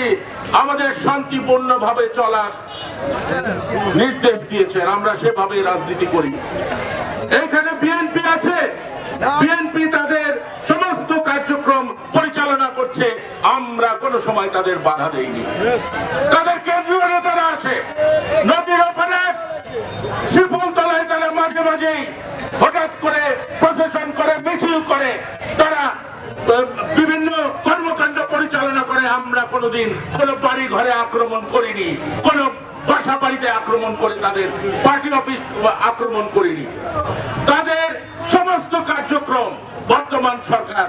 প্রধানমন্ত্রী আমাদের শান্তিপূর্ণ ভাবে চলার নির্দেশ দিয়েছেন। আমরা সেভাবে রাজনীতি করি। এখানে বিএনপি আছে। বিএনপি তাদের সমস্ত কার্যক্রম পরিচালনা করছে। আমরা কোনো সময় তাদের বাধা দেইনি। তাদের কেন্দ্রীয় নেতারা আছে। নদীর ওপারে শিপুল তারা মাঝে মাঝেই হঠাৎ করে প্রশাসন করে, মিছিল করে। তারা বিভিন্ন আমরা কোনোদিন কোনো বাড়ি ঘরে আক্রমণ করিনি, কোনো বাসা বাড়িতে আক্রমণ করে তাদের পার্টি অফিস আক্রমণ করিনি। তাদের সমস্ত কার্যক্রম বর্তমান সরকার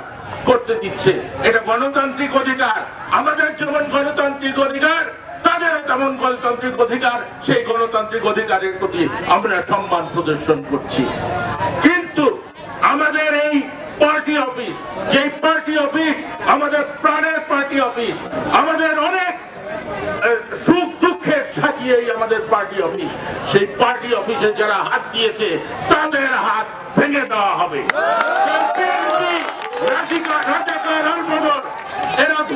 করতে দিচ্ছে। এটা গণতান্ত্রিক অধিকার, আমাদের যেমন গণতান্ত্রিক অধিকার, তাদের তেমন গণতান্ত্রিক অধিকার, সেই গণতান্ত্রিক অধিকারের প্রতি আমরা সম্মান প্রদর্শন করছি। কিন্তু আমাদের এই পার্টি অফিস যে পার্টি অফিস আমাদের প্রাণের পার্টি অফিস। আমাদের অনেক সুখ দুঃখের সাজিয়েই আমাদের পার্টি অফিস। সেই পার্টি অফিসে যারা হাত দিয়েছে, তাদের হাত ভেঙে দেওয়া হবে।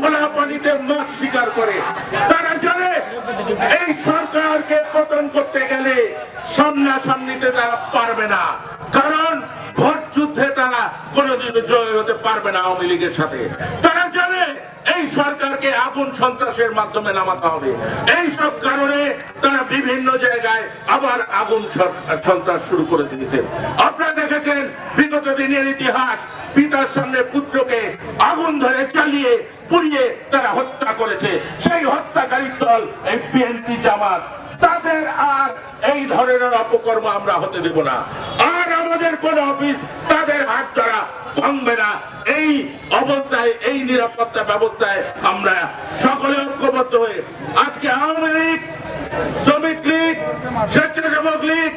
এরা পানিতে মাছ করে। তারা জানে, এই সরকারকে পতন করতে গেলে সামনাসামনিতে তারা পারবে না। কারণ যুদ্ধে তারা কোনোদিনও জয় হতে পারবে না আওয়ামী লীগের সাথে। তারা জানে এই সরকারকে আগুন সন্ত্রাসের মাধ্যমে নামাতে হবে। এই সব কারণে তারা বিভিন্ন জায়গায় আবার আগুন সন্ত্রাস শুরু করে দিয়েছে। আপনারা দেখেছেন, বিগত দিনের ইতিহাস, পিতার সামনে পুত্রকে আগুন ধরে চালিয়ে, পুড়িয়ে তারা হত্যা করেছে। সেই হত্যাকারী দল, এই বিএনপি জামাত, তাদের আর এই ধরনের অপকর্ম আমরা হতে দেব না। আর আমাদের কোন অফিস, তাদের হাত ধরা ভাঙবে না। এই অবস্থায়, এই নিরাপত্তা ব্যবস্থায় আমরা সকলে ঐক্যবদ্ধ হয়ে আজকে আওয়ামী লীগ, শ্রমিক লীগ, স্বেচ্ছাসেবক লীগ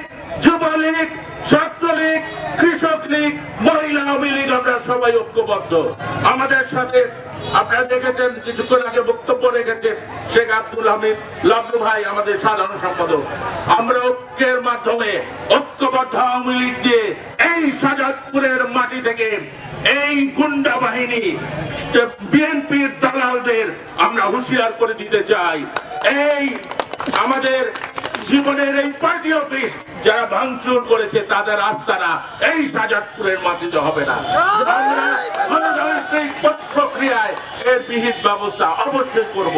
যুবলীগ ছাত্রলীগ কৃষক লীগ আওয়ামী লীগ আমরা সবাই ঐক্যবদ্ধ। আমাদের সাথে আপনারা দেখেছেন, কিছুক্ষণ আগে বক্তব্য রেখেছেন শেখ আব্দুল হামিদ লাবলু ভাই, আমাদের সাধারণ সম্পাদক। আমরা ঐক্যের মাধ্যমে ঐক্যবদ্ধ আওয়ামী লীগ দিয়ে এই সাজাদপুরের মাটি থেকে এই গুন্ডা বাহিনী, বিএনপির দালালদের আমরা হুঁশিয়ার করে দিতে চাই। এই আমাদের জীবনের এই পার্টি অফিস যারা ভাঙচুর করেছে, তাদের আস্তারা এই সাজাদপুরের মাটিতে হবে না। প্রক্রিয়ায় এর বিহিত ব্যবস্থা অবশ্যই করব।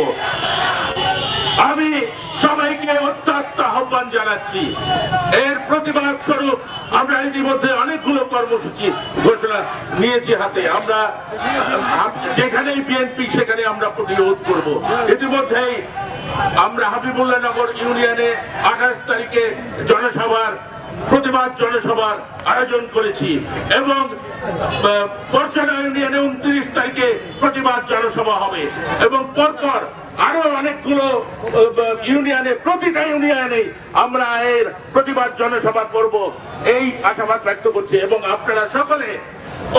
আমি সবাইকে অত্যন্ত আহ্বান জানাচ্ছি। এর প্রতিবাদ স্বরূপ আমরা ইতিমধ্যে অনেকগুলো কর্মসূচি ঘোষণা নিয়েছি হাতে। আমরা যেখানেই বিএনপি সেখানে আমরা প্রতিরোধ করব। ইতিমধ্যেই আমরা হাবিবুল্লাহ নগর ইউনিয়নে আঠাশ তারিখে জনসভার, প্রতিবাদ জনসভার আয়োজন করেছি এবং পরচনা ইউনিয়নে উনত্রিশ তারিখে প্রতিবাদ জনসভা হবে এবং পরপর আরও অনেকগুলো ইউনিয়নে, প্রতিটা ইউনিয়নে আমরা এর প্রতিবাদ জনসভা করব। এই আশাবাদ ব্যক্ত করছি এবং আপনারা সকলে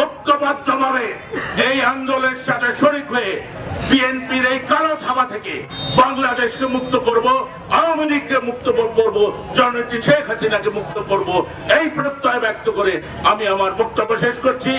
ঐক্যবদ্ধভাবে এই আন্দোলনের সাথে শরিক হয়ে বিএনপির এই কালো থাবা থেকে বাংলাদেশকে মুক্ত করব, আওয়ামী লীগকে মুক্ত করব, জননেত্রী শেখ হাসিনাকে মুক্ত করব। এই প্রত্যয় ব্যক্ত করে আমি আমার বক্তব্য শেষ করছি।